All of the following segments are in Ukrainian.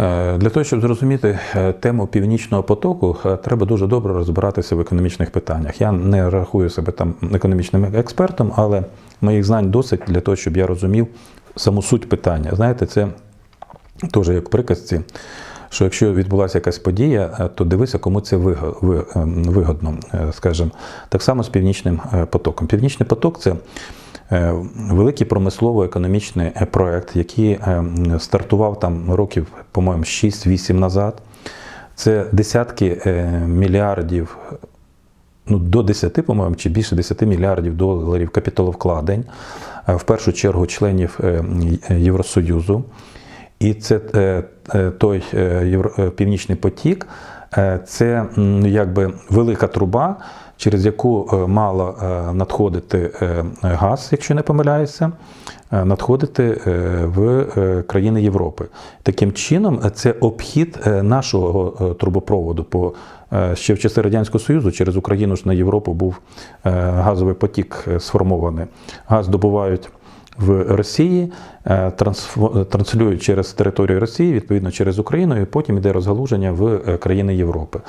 Е, Для того, щоб зрозуміти е, тему північного потоку, е, треба дуже добре розбиратися в економічних питаннях. Я не рахую себе там економічним експертом, але моїх знань досить для того, щоб я розумів саму суть питання. Знаєте, це теж як приказці, що якщо відбулася якась подія, то дивися, кому це ем, вигодно, скажімо. Так само з північним потоком. Північний поток це великий промислово-економічний е, проект, який е, стартував там років, по-моєму, 6-8 назад. Це десятки е, мільярдів ну, до 10, по-моєму, чи більше 10 мільярдів доларів капіталовкладень, е, в першу чергу членів е, Євросоюзу. І це е, е, той е, е, північний потік, е, це якби велика труба, через яку е, мало е, надходити е, газ, якщо не помиляюся, надходити в країни Європи. Таким чином, це обхід нашого трубопроводу по ще в часи Радянського Союзу через Україну ж на Європу був газовий потік сформований. Газ добувають в Росії, транслюють через територію Росії, відповідно через Україну, і потім йде розгалуження в е, країни Європи.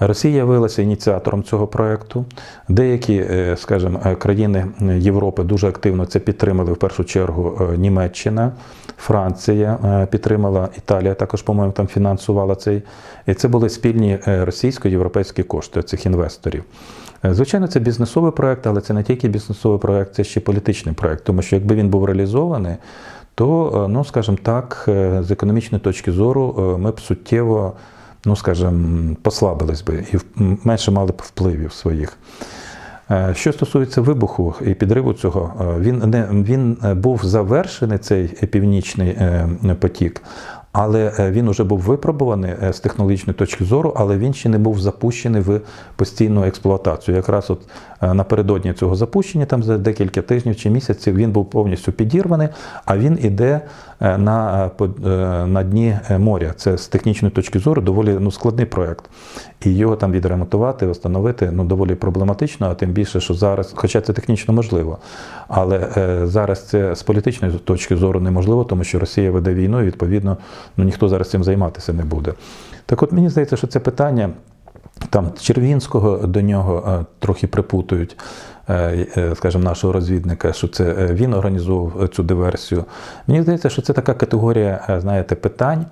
Росія явилася ініціатором цього проекту. Деякі, е, скажімо, е, країни Європи дуже активно це підтримали. В першу чергу е, Німеччина, Франція е, підтримала, Італія також, по-моєму, там фінансувала цей. І це були спільні е, російсько-європейські кошти цих інвесторів. Е, Звичайно, це бізнесовий проект, але це не тільки бізнесовий проект, це ще політичний проект. Тому що якби він був реалізований, то, е, ну скажімо так, е, з економічної точки зору е, ми б суттєво, ну скажімо, послабились би і менше мали б впливів своїх. Що стосується вибуху і підриву цього, він не він був завершений цей північний потік, але е, він вже був випробуваний е, з технологічної точки зору, але він ще не був запущений в постійну експлуатацію. Якраз от е, напередодні цього запущення, там за декілька тижнів чи місяців, він був повністю підірваний, а він іде на, на дні моря. Це з технічної точки зору доволі ну, складний проект. І його там відремонтувати, встановити ну, доволі проблематично, а тим більше, що зараз, хоча це технічно можливо, але зараз це з політичної точки зору неможливо, тому що Росія веде війну, і відповідно ну, ніхто зараз цим займатися не буде. Так от мені здається, що це питання там Червінського до нього е, трохи припутують, е, е, скажімо, нашого розвідника, що це він організував цю диверсію. Мені здається, що це така категорія, знаєте, питань,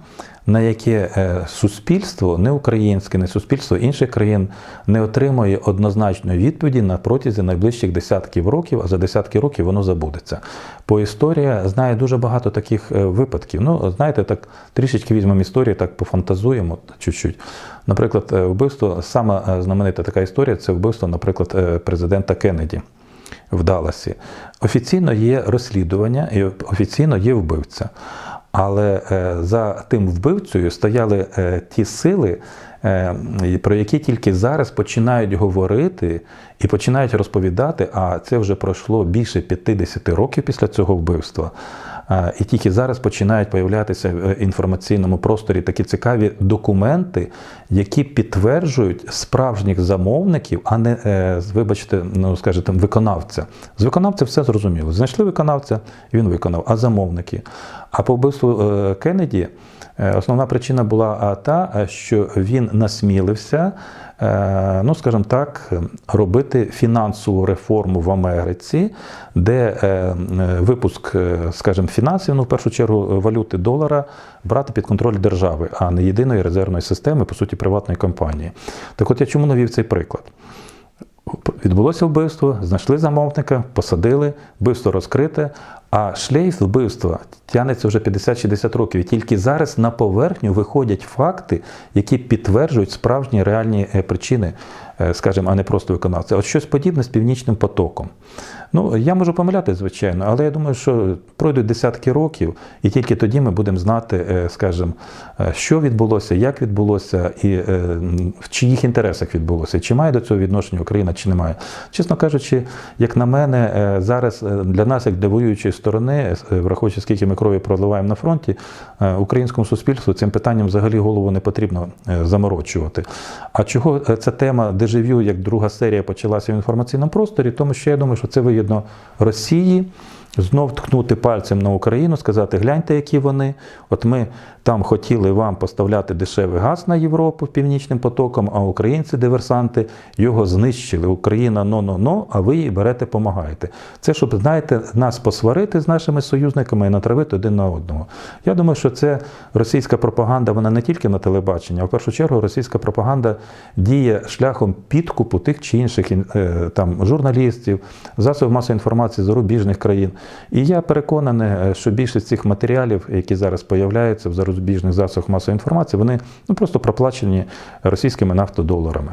на яке е, суспільство, не українське, не суспільство інших країн не отримує однозначної відповіді на протязі найближчих десятків років, а за десятки років воно забудеться. По історія знає дуже багато таких е, випадків. Ну, знаєте, так трішечки візьмемо історію, так пофантазуємо чуть-чуть. Наприклад, е, вбивство, сама знаменита така історія це вбивство, наприклад, президента Кеннеді в Далласі. Офіційно є розслідування і офіційно є вбивця. Але е, за тим вбивцею стояли е, ті сили, е, про які тільки зараз починають говорити і починають розповідати, а це вже пройшло більше 50 років після цього вбивства. Е, І тільки зараз починають появлятися в інформаційному просторі такі цікаві документи, які підтверджують справжніх замовників, а не, е, вибачте, ну скажімо, виконавця. З виконавця все зрозуміло. Знайшли виконавця, він виконав, а замовники. А по вбивству е, Кеннеді е, основна причина була та, е, що він насмілився, е, ну скажімо так, робити фінансову реформу в Америці, де е, е, випуск, е, скажімо, фінансів, ну в першу чергу валюти долара, брати під контроль держави, а не єдиної резервної системи, по суті, приватної компанії. Так от я чому навів цей приклад? Відбулося вбивство, знайшли замовника, посадили, вбивство розкрите, а шлейф вбивства тягнеться вже 50-60 років. І тільки зараз на поверхню виходять факти, які підтверджують справжні реальні е, причини, е, скажімо, а не просто виконавця. От щось подібне з північним потоком. Ну, я можу помиляти, звичайно, але я думаю, що пройдуть десятки років, і тільки тоді ми будемо знати, е, скажімо, що відбулося, як відбулося, і в чиїх інтересах відбулося, чи має до цього відношення Україна, чи не має. Чесно кажучи, як на мене, зараз для нас, як для воюючої сторони, е, враховуючи, скільки ми крові проливаємо на фронті, е, українському суспільству цим питанням взагалі голову не потрібно е, заморочувати. А чого ця тема дежавю, як друга серія почалася в інформаційному просторі? Тому що я думаю, що це вигідно Росії. Знов ткнути пальцем на Україну, сказати, гляньте, які вони. От ми там хотіли вам поставляти дешевий газ на Європу північним потоком, а українці, диверсанти, його знищили. Україна но-но-но, а ви їй берете, помагаєте. Це щоб, знаєте, нас посварити з нашими союзниками і натравити один на одного. Я думаю, що це російська пропаганда, вона не тільки на телебаченні, а в першу чергу російська пропаганда діє шляхом підкупу тих чи інших е, там журналістів, засобів масової інформації зарубіжних країн. І я переконаний, е, що більшість цих матеріалів, які зараз появляються в зарубіжних засобах масової інформації, вони ну, просто проплачені російськими нафтодоларами.